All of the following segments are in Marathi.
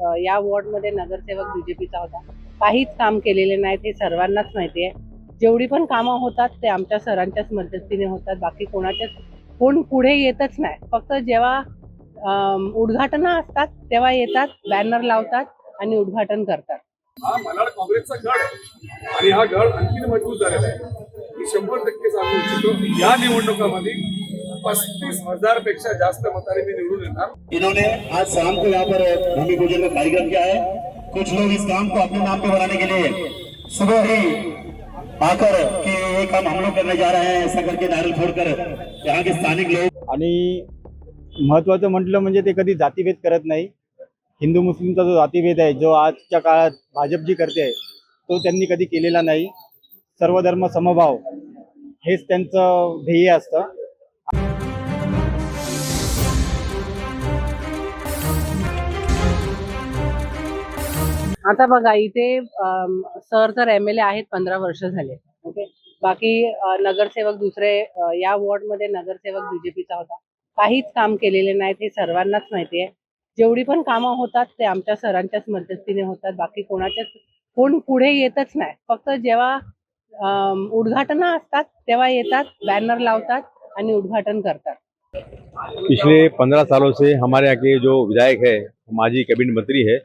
या वॉर्डमध्ये नगरसेवक बीजेपीचा होता. काहीच काम केलेले नाहीत हे सर्वांनाच माहिती आहे. जेवढी पण कामं होतात ते आमच्या सरांच्याच मदतीने होतात. बाकी कोणाच्याच कोण पुढे येतच नाही. फक्त जेव्हा अम, उद्घाटनं असतात तेव्हा येतात बॅनर लावतात आणि उद्घाटन करतात. हा मलाड काँग्रेसचा गड आणि हा गड आणखी मजबूत झालेला आहे. मी शंभर टक्के सांगू इच्छितो या निवडणुकामध्ये पस्तीस हजारपेक्षा जास्त मताने मी निवडून येणार. इन्होंने आज शाम को यहाँ पर भूमि पूजन का कार्यक्रम किया है। कुछ लोग इस काम को अपने नाम पे बनाने के लिए सुबह ही आकर कि ये काम हम लोग करने जा रहे हैं ऐसा करके नारल फोड़कर यहाँ के स्थानिक लोग आणि महत्त्वाचं म्हटलं म्हणजे ते कधी जातीभेद करत नाही. हिंदू मुस्लिमचा जो जातीभेद आहे जो आजच्या काळात भाजप जी करते आहे तो त्यांनी कधी केलेला नाही. सर्व धर्म समभाव हेच त्यांचं ध्येय असतं. आता बघा इथे सर तर एम एल ए आहेत पंधरा वर्ष झाले. ओके? बाकी नगरसेवक दुसरे या वॉर्डमध्ये नगरसेवक बीजेपीचा होता. काहीच काम केलेले नाहीत हे सर्वांनाच माहिती आहे. जेवढी पण कामं होतात ते आमच्या सरांच्याच मदतीने होतात. बाकी कोणाच्याच कोण पुढे येतच नाही. फक्त जेव्हा उद्घाटना असतात तेव्हा येतात बॅनर लावतात आणि उद्घाटन करतात. पिछले पंद्रह सालों से हमारे यहाँ के जो विधायक है माजी कैबिनेट मंत्री है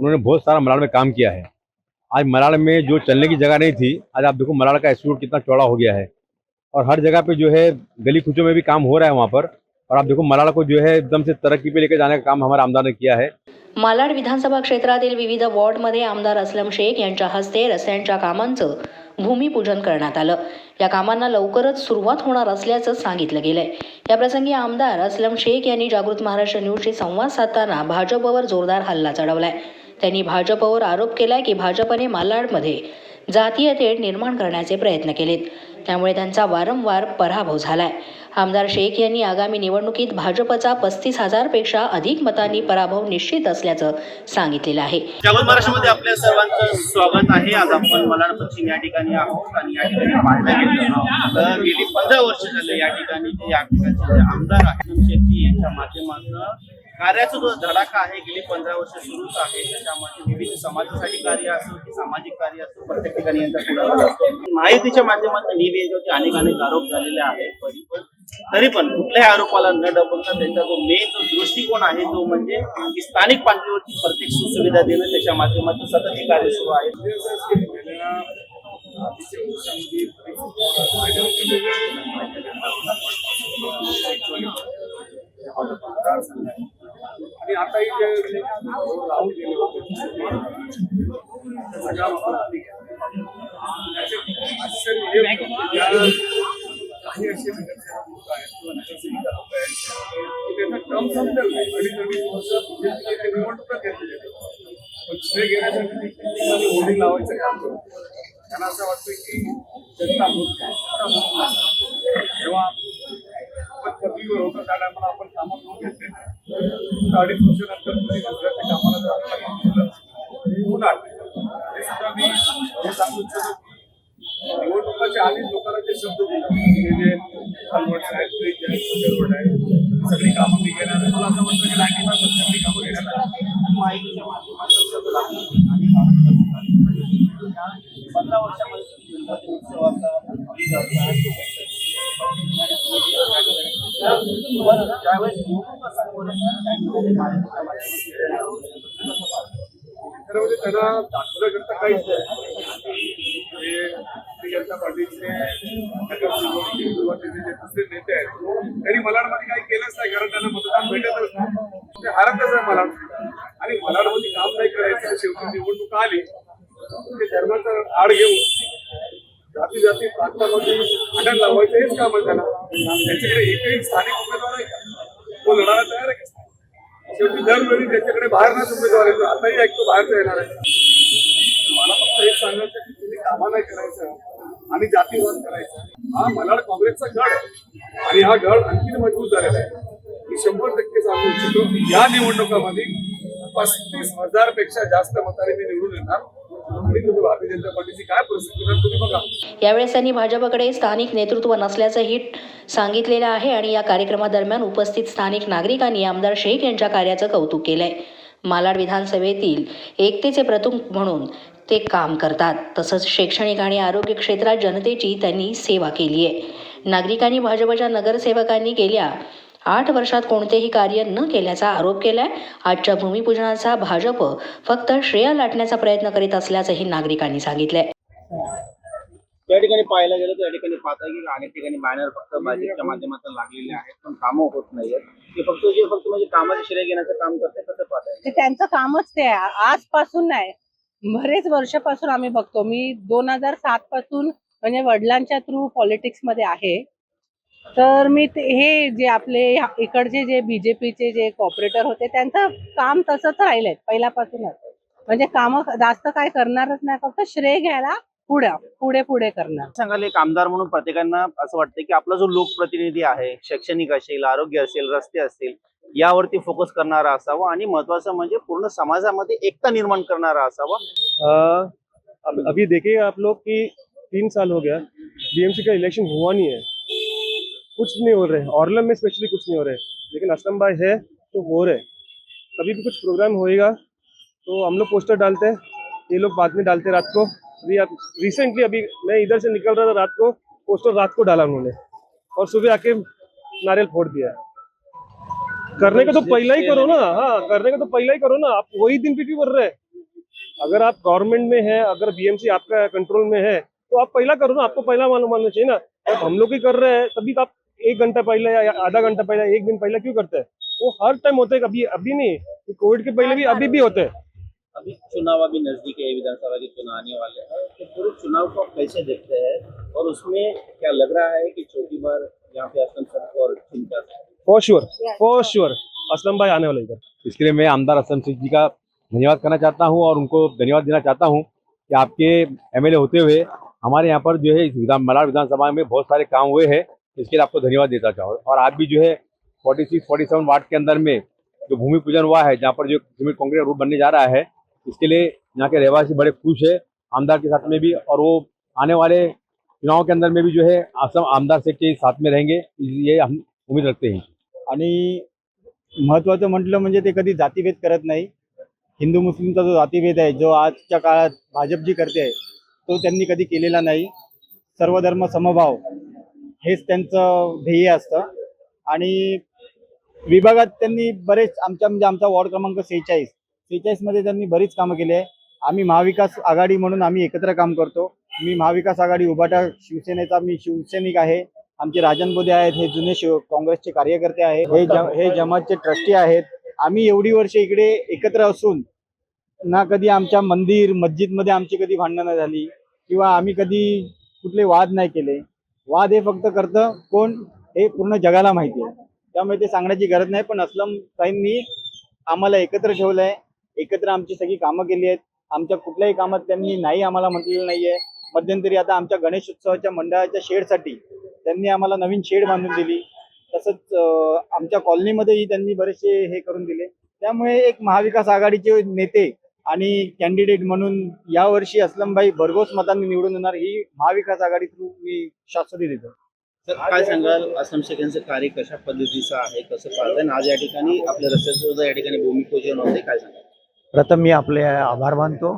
उन्होंने बहुत सारा मलाड में काम किया है। आज मलाड में जो चलने की जगह नहीं थी आज आप देखो मलाड का इंस्टीट्यूट कितना चौड़ा हो गया है। और हर जगह पे जो है गली खुचों में भी काम हो रहा है वहाँ पर। और आप देखो मलाड को जो है एकदम से तरक्की पे लेकर जाने का काम हमारे आमदार ने किया है। मालाड विधानसभा क्षेत्रातील विविध वॉर्डमध्ये आमदार असलम शेख यांच्या हस्ते रस्त्यांच्या कामांचं भूमिपूजन करण्यात आलं. या कामांना लवकरच सुरुवात होणार असल्याचं सांगितलं गेलंय. याप्रसंगी आमदार असलम शेख यांनी जागृत महाराष्ट्र न्यूजशी संवाद साधताना भाजपवर जोरदार हल्ला चढवलाय. त्यांनी भाजपवर आरोप केला की भाजपने मालाडमध्ये जातीय तेढ निर्माण करण्याचे प्रयत्न केलेत. त्यामुळे त्यांचा वारंवार पराभव झालाय. आमदार शेख यांनी आगामी निवडणुकीत भाजपचा पस्तीस हजारपेक्षा अधिक मतांनी पराभव निश्चित असल्याचं सांगितलेलं आहे. जागृत महाराष्ट्रामध्ये आपल्या सर्वांचं स्वागत आहे. आज आपण मलाड पश्चिम या ठिकाणी आहोत आणि या ठिकाणी पाहायला गेली पंधरा वर्ष झाले या ठिकाणी जे या ठिकाणचे आमदार आहेत शेट्टी यांच्या माध्यमातून कार्याचा जो धडाका आहे गेली पंधरा वर्ष सुरूच आहे. त्याच्यामध्ये विविध समाजासाठी कार्य असो की सामाजिक कार्य असो प्रत्येक ठिकाणी यांचा पुढाकार असतो. माहितीच्या माध्यमातून ही याच्यावरती अनेक अनेक आरोप झालेले आहेत तरी पण तरी पण कुठल्याही आरोपाला न डबलता त्यांचा जो मेन जो दृष्टिकोन आहे तो म्हणजे की स्थानिक पातळीवरती प्रत्येक सुखसुविधा देणं त्याच्या माध्यमातून सतत हे कार्य सुरू आहे. मी आताही जे राहून गेले होते काही असे नगरसेवक टर्म नाही अडीच अडीच वर्ष ते निवडणुका पण पुढे गेल्यासाठी होर्डिंग लावायचं काम करतो त्यांना असं वाटतं की जनता होत नाही. जेव्हा आपण पदवीवर होतो त्या टायमाला आपण कामं करून घेतले नाही. तर अडीच वर्षानंतर तुम्ही दुसऱ्याच्या कामाला जर आपण गेलं, होणार नाही. हे सुद्धा मी हे सांगू इच्छितो की निवडणुकाच्या आधी लोकांना जे शब्द दिले की जे खालवट आहेत ब्रिज आहेत छोटे रोड आहेत सगळी कामं मी घेणार आहे. मला असं वाटतं की नाईन्टी फाय सगळी कामं घेणार आहे. माहितीच्या माध्यमातून शब्द लागले आणि भारत सरकार या पंधरा वर्षामध्ये गणपती उत्सवाचा पण ज्यावेळेस निवडणूक समोर येतात, त्यावेळेस महायुतीच्या माध्यमातून खरं म्हणजे त्यांना दाखवण्याकरता काहीच भारतीय जनता पार्टीचे जे दुसरे नेते आहेत त्यांनी मलाडमध्ये काही केलंच नाही कारण त्यांना मतदान भेटतच नाही. ते हारतच आहे मलाड. आणि मलाडमध्ये काम नाही करायचं शेवटी निवडणूक आली ते धर्माचा आड घेऊन जाती जाती प्रांतामध्ये भांडण लावायचं हेच काम आहे त्यांना. त्यांच्याकडे एकही स्थानिक उमेदवार आहे का? तो लढायला तयार आहे शेवटी दरवेळी त्याच्याकडे बाहेरनाच उमेदवार येतो. आताही ऐकतो बाहेरचा येणार आहे. मला फक्त एक सांगायचं की तुम्ही कामा नाही करायचं आणि जातीवाद करायचं. हा मलाड काँग्रेसचा गड आणि हा गड आणखी मजबूत झालेला आहे. मी शंभर टक्के सांगू इच्छितो या निवडणुकामध्ये पस्तीस हजारपेक्षा जास्त मताने मी निवडून येणार. यावेळेस त्यांनी भाजपकडे स्थानिक नेतृत्व नसल्याचंही सांगितलेलं आहे आणि या कार्यक्रमादरम्यान उपस्थित स्थानिक नागरिकांनी आमदार शेख यांच्या कार्याचं कौतुक केलंय. मालाड विधानसभेतील एकतेचे प्रथम म्हणून ते काम करतात. तसंच शैक्षणिक आणि आरोग्य क्षेत्रात जनतेची त्यांनी सेवा केली आहे नागरिकांनी भाजपच्या नगरसेवकांनी गेल्या आठ वर्षात कोणतेही कार्य न केल्याचा आरोप केलाय. आजच्या भूमिपूजनाचा भाजप फक्त श्रेय लाटण्याचा प्रयत्न करीत असल्याचंही नागरिकांनी सांगितलंय. त्या ठिकाणी पाहायला गेलं तर या ठिकाणी पाहता की अनेक ठिकाणी बॅनर फक्त भाजपच्या माध्यमातून लागलेले आहेत. पण कामं होत नाहीयेत. ते फक्त जे फक्त म्हणजे कामाचे श्रेय घेण्याचं काम करते कसं पाहताय. ते त्यांचं कामच ते आहे. आजपासून नाही. बरेच वर्षापासून आम्ही बघतो. मी दोन हजार सात पासून म्हणजे वडिलांच्या थ्रू पॉलिटिक्समध्ये आहे. तर मी ते हे जे आपले इकडचे जे बीजेपीचे जे कॉपरेटर होते त्यांचं काम तसंच राहिलंय पहिल्यापासूनच. म्हणजे काम जास्त काय करणारच नाही फक्त श्रेय घ्यायला पुढे पुढे पुढे करणार. सांगाल एक आमदार म्हणून प्रत्येकांना असं वाटतं की आपला जो लोकप्रतिनिधी आहे शैक्षणिक असेल आरोग्य असेल रस्ते असतील यावरती फोकस करणारा असावा आणि महत्वाचं म्हणजे पूर्ण समाजामध्ये एकता निर्माण करणारा असावा. अभी देखिए आप लोग कि तीन साल हो गया बीएमसी का इलेक्शन हुआ नहीं है। कुछ नहीं हो रहे ऑर्लम में स्पेशली कुछ नहीं हो रहे लेकिन असलम भाई है तो हो रहे कभी भी कुछ प्रोग्राम होएगा तो हम लोग पोस्टर डालते हैं। ये लोग बाद में डालते हैं रात को। अभी आप रिसेंटली अभी मैं इधर से निकल रहा था रात को पोस्टर रात को डाला उन्होंने। और सुबह आके नारियल फोड़ दिया। करने का तो पहला ही करो ना। हाँ करने का तो पहला ही करो ना। आप वही दिन पे क्यों कर रहे हैं। अगर आप गवर्नमेंट में है, अगर बीएमसी आपका कंट्रोल में है तो आप पहला करो ना। आपको पहला मालूम मानना चाहिए ना। अब हम लोग ही कर रहे हैं, तभी तो आप एक घंटा पहले या आधा घंटा पहले एक दिन पहले क्यों करते हैं? वो हर टाइम होते हैं कभी अभी नहीं कोविड के पहले भी अभी भी होते हैं। अभी चुनाव अभी नज़दीक है विधानसभा के चुनाव आने वाले। हैं तो पूरे चुनाव को आप कैसे देखते हैं? और उसमें क्या लग रहा है कि चौथी बार यहाँ पे असम सर और चिंता for sure for sure Aslam भाई आने वाले इधर। इसके लिए मैं आमदार असम सिंह जी का धन्यवाद करना चाहता हूँ और उनको धन्यवाद देना चाहता हूँ कि आपके एमएलए होते हुए हमारे यहाँ पर जो है इस विधान मलाड विधानसभा में बहुत सारे काम हुए हैं। इसके लिए आपको धन्यवाद देता चाहूँ। और आप भी जो है 46 47 वार्ड के अंदर में जो भूमि पूजन हुआ है, जहाँ पर जो ज़मीन कांग्रेस रोड बनने जा रहा है, इसके लिए यहाँ के रहवासी बड़े खुश है, आमदार के साथ में भी, और वो आने वाले चुनाव के अंदर में भी जो है असम आमदार से के साथ में रहेंगे, ये हम उम्मीद रखते हैं। आणि महत्त्वाचं म्हटलं म्हणजे ते कधी जातीभेद करत नाही. हिंदू मुस्लिमचा जो जातीभेद आहे, जो आजच्या काळात भाजप जी करते आहे तो त्यांनी कधी केलेला नाही. सर्वधर्म समभाव. हेच त्यांचं ध्येय असतं. आणि विभागात त्यांनी बरेच आमच्या म्हणजे आमचा वॉर्ड क्रमांक सेहेचाळीस. सेहेचाळीसमध्ये त्यांनी बरीच कामं केली आहे. आम्ही महाविकास आघाडी म्हणून आम्ही एकत्र काम करतो. मी महाविकास आघाडी उभाटा शिवसेनेचा मी शिवसैनिक आहे. आमचे राजन बोधे आहेत हे जुने शिव काँग्रेसचे कार्यकर्ते आहेत. हे हे जमातचे ट्रस्टी आहेत. आम्ही एवढी वर्ष इकडे एकत्र असून ना कधी आमच्या मंदिर मस्जिदमध्ये आमची कधी भांडणं झाली किंवा आम्ही कधी कुठले वाद नाही केले. वाद हे फक्त करतं कोण हे पूर्ण जगाला माहिती आहे. त्यामुळे ते सांगण्याची गरज नाही पण असलम ताईंनी आम्हाला एकत्र ठेवलं आहे एकत्र आमची सगळी कामं केली आहेत. आमच्या कुठल्याही कामात त्यांनी नाही आम्हाला म्हटलेलं नाहीये. मध्यंतरी आता आमच्या गणेशोत्सवाच्या मंडळाच्या शेडसाठी त्यांनी आम्हाला नवीन शेड बांधून दिली. तसंच आमच्या कॉलनीमध्येही त्यांनी बरेचसे हे करून दिले. त्यामुळे एक महाविकास आघाडीचे नेते आणि कॅन्डिडेट म्हणून यावर्षी असलमभाई भरघोस मतांनी निवडून येणार ही महाविकास आघाडी थ्रू मी शाश्वती देतो. तर काय सांगाल? असम शेख यांचं कार्य कशा पद्धतीचं आहे कसं पाहताय? आज या ठिकाणी आपल्या रस्त्याचं सुद्धा या ठिकाणी भूमिपूजन होते काय सांगाल? प्रथम मी आपले आभार मानतो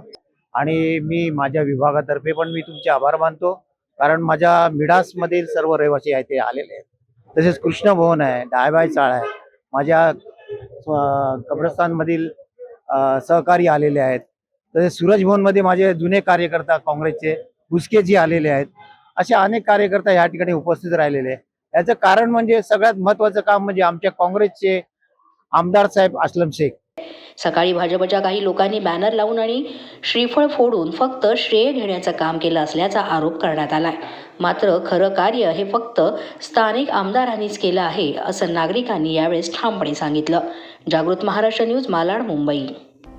आणि मी माझ्या विभागातर्फे पण मी तुमचे आभार मानतो कारण माझ्या मिडासमधील सर्व रहिवासी आहे ते आलेले आहेत. तसेच कृष्ण भवन आहे डायबाई चाळ आहे माझ्या कब्रस्तानमधील सहकारी आलेले आहेत. तसेच सूरज भवनमध्ये माझे जुने कार्यकर्ता काँग्रेसचे भुसकेजी आलेले आहेत. असे अनेक कार्यकर्ता या ठिकाणी उपस्थित राहिलेले आहेत. याचं कारण म्हणजे सगळ्यात महत्वाचं काम म्हणजे आमच्या काँग्रेसचे आमदार साहेब असलम शेख. सकाळी भाजपच्या काही लोकांनी बॅनर लावून आणि श्रीफळ फोडून फक्त श्रेय घेण्याचं काम केलं असल्याचा आरोप करण्यात आलाय. मात्र खरं कार्य हे फक्त स्थानिक आमदारांनीच केलं आहे असं नागरिकांनी यावेळेस ठामपणे सांगितलं. जागृत महाराष्ट्र न्यूज मालाड मुंबई.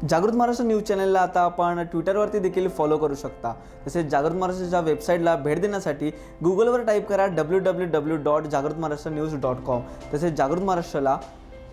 जागृत महाराष्ट्र न्यूज चॅनलला आता आपण ट्विटरवरती देखील फॉलो करू शकता. तसेच जागृत महाराष्ट्राच्या वेबसाईटला भेट देण्यासाठी गुगलवर टाईप करा डब्ल्यू डब्ल्यू डब्ल्यू डॉट जागृत महाराष्ट्र न्यूज डॉट कॉम तसेच जागृत महाराष्ट्राला